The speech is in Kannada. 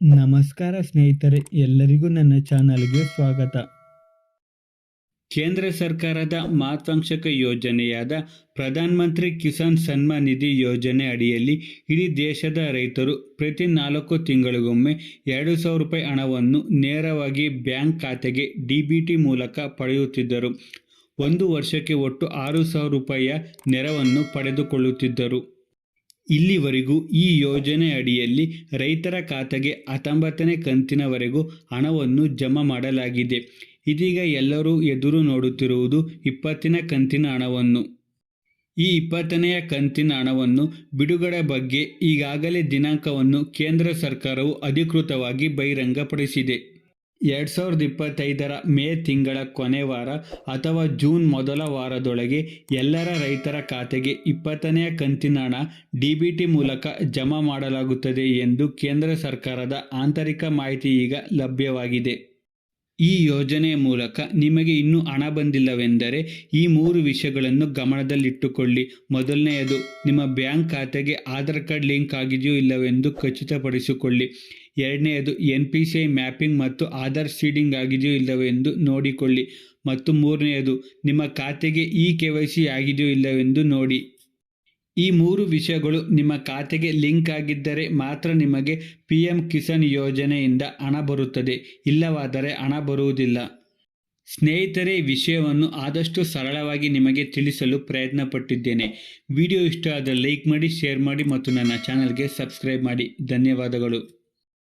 ನಮಸ್ಕಾರ ಸ್ನೇಹಿತರೆ, ಎಲ್ಲರಿಗೂ ನನ್ನ ಚಾನಲ್ಗೆ ಸ್ವಾಗತ. ಕೇಂದ್ರ ಸರ್ಕಾರದ ಮಹತ್ವಾಂಕ್ಷಕ ಯೋಜನೆಯಾದ ಪ್ರಧಾನ ಮಂತ್ರಿ ಕಿಸಾನ್ ಸನ್ಮಾನ್ ನಿಧಿ ಯೋಜನೆ ಅಡಿಯಲ್ಲಿ ಇಡೀ ದೇಶದ ರೈತರು ಪ್ರತಿ ನಾಲ್ಕು ತಿಂಗಳಿಗೊಮ್ಮೆ ಎರಡು ಸಾವಿರ ರೂಪಾಯಿ ಹಣವನ್ನು ನೇರವಾಗಿ ಬ್ಯಾಂಕ್ ಖಾತೆಗೆ ಡಿ ಬಿ ಟಿ ಮೂಲಕ ಪಡೆಯುತ್ತಿದ್ದರು. ಒಂದು ವರ್ಷಕ್ಕೆ ಒಟ್ಟು ಆರು ಸಾವಿರ ರೂಪಾಯಿಯ ನೆರವನ್ನು ಪಡೆದುಕೊಳ್ಳುತ್ತಿದ್ದರು. ಇಲ್ಲಿವರೆಗೂ ಈ ಯೋಜನೆ ಅಡಿಯಲ್ಲಿ ರೈತರ ಖಾತೆಗೆ ಹತ್ತೊಂಬತ್ತನೇ ಕಂತಿನವರೆಗೂ ಹಣವನ್ನು ಜಮಾ ಮಾಡಲಾಗಿದೆ. ಇದೀಗ ಎಲ್ಲರೂ ಎದುರು ನೋಡುತ್ತಿರುವುದು ಇಪ್ಪತ್ತಿನ ಕಂತಿನ ಹಣವನ್ನು. ಈ ಇಪ್ಪತ್ತನೆಯ ಕಂತಿನ ಹಣವನ್ನು ಬಿಡುಗಡೆ ಬಗ್ಗೆ ಈಗಾಗಲೇ ದಿನಾಂಕವನ್ನು ಕೇಂದ್ರ ಸರ್ಕಾರವು ಅಧಿಕೃತವಾಗಿ ಬಹಿರಂಗಪಡಿಸಿದೆ. ಎರಡು ಸಾವಿರದ ಇಪ್ಪತ್ತೈದರ ಮೇ ತಿಂಗಳ ಕೊನೆ ವಾರ ಅಥವಾ ಜೂನ್ ಮೊದಲ ವಾರದೊಳಗೆ ಎಲ್ಲರ ರೈತರ ಖಾತೆಗೆ ಇಪ್ಪತ್ತನೆಯ ಕಂತಿನ ಹಣ ಡಿ ಬಿ ಟಿ ಮೂಲಕ ಜಮಾ ಮಾಡಲಾಗುತ್ತದೆ ಎಂದು ಕೇಂದ್ರ ಸರ್ಕಾರದ ಆಂತರಿಕ ಮಾಹಿತಿ ಈಗ ಲಭ್ಯವಾಗಿದೆ. ಈ ಯೋಜನೆಯ ಮೂಲಕ ನಿಮಗೆ ಇನ್ನೂ ಹಣ ಬಂದಿಲ್ಲವೆಂದರೆ ಈ ಮೂರು ವಿಷಯಗಳನ್ನು ಗಮನದಲ್ಲಿಟ್ಟುಕೊಳ್ಳಿ. ಮೊದಲನೆಯದು, ನಿಮ್ಮ ಬ್ಯಾಂಕ್ ಖಾತೆಗೆ ಆಧಾರ್ ಕಾರ್ಡ್ ಲಿಂಕ್ ಆಗಿದೆಯೋ ಇಲ್ಲವೆಂದು ಖಚಿತಪಡಿಸಿಕೊಳ್ಳಿ. ಎರಡನೆಯದು, ಎನ್ ಪಿ ಸಿ ಮ್ಯಾಪಿಂಗ್ ಮತ್ತು ಆಧಾರ್ ಸೀಡಿಂಗ್ ಆಗಿದೆಯೋ ಇಲ್ಲವೆಂದು ನೋಡಿಕೊಳ್ಳಿ. ಮತ್ತು ಮೂರನೆಯದು, ನಿಮ್ಮ ಖಾತೆಗೆ ಇ ಕೆ ವೈ ಸಿ ಆಗಿದೆಯೋ ಇಲ್ಲವೆಂದು ನೋಡಿ. ಈ ಮೂರು ವಿಷಯಗಳು ನಿಮ್ಮ ಖಾತೆಗೆ ಲಿಂಕ್ ಆಗಿದ್ದರೆ ಮಾತ್ರ ನಿಮಗೆ ಪಿ ಎಂ ಕಿಸಾನ್ ಯೋಜನೆಯಿಂದ ಹಣ ಬರುತ್ತದೆ. ಇಲ್ಲವಾದರೆ ಹಣ ಬರುವುದಿಲ್ಲ. ಸ್ನೇಹಿತರೆ ವಿಷಯವನ್ನು ಆದಷ್ಟು ಸರಳವಾಗಿ ನಿಮಗೆ ತಿಳಿಸಲು ಪ್ರಯತ್ನ ಪಟ್ಟಿದ್ದೇನೆ ವಿಡಿಯೋ ಇಷ್ಟ ಆದರೆ ಲೈಕ್ ಮಾಡಿ, ಶೇರ್ ಮಾಡಿ ಮತ್ತು ನನ್ನ ಚಾನಲ್ಗೆ ಸಬ್ಸ್ಕ್ರೈಬ್ ಮಾಡಿ. ಧನ್ಯವಾದಗಳು.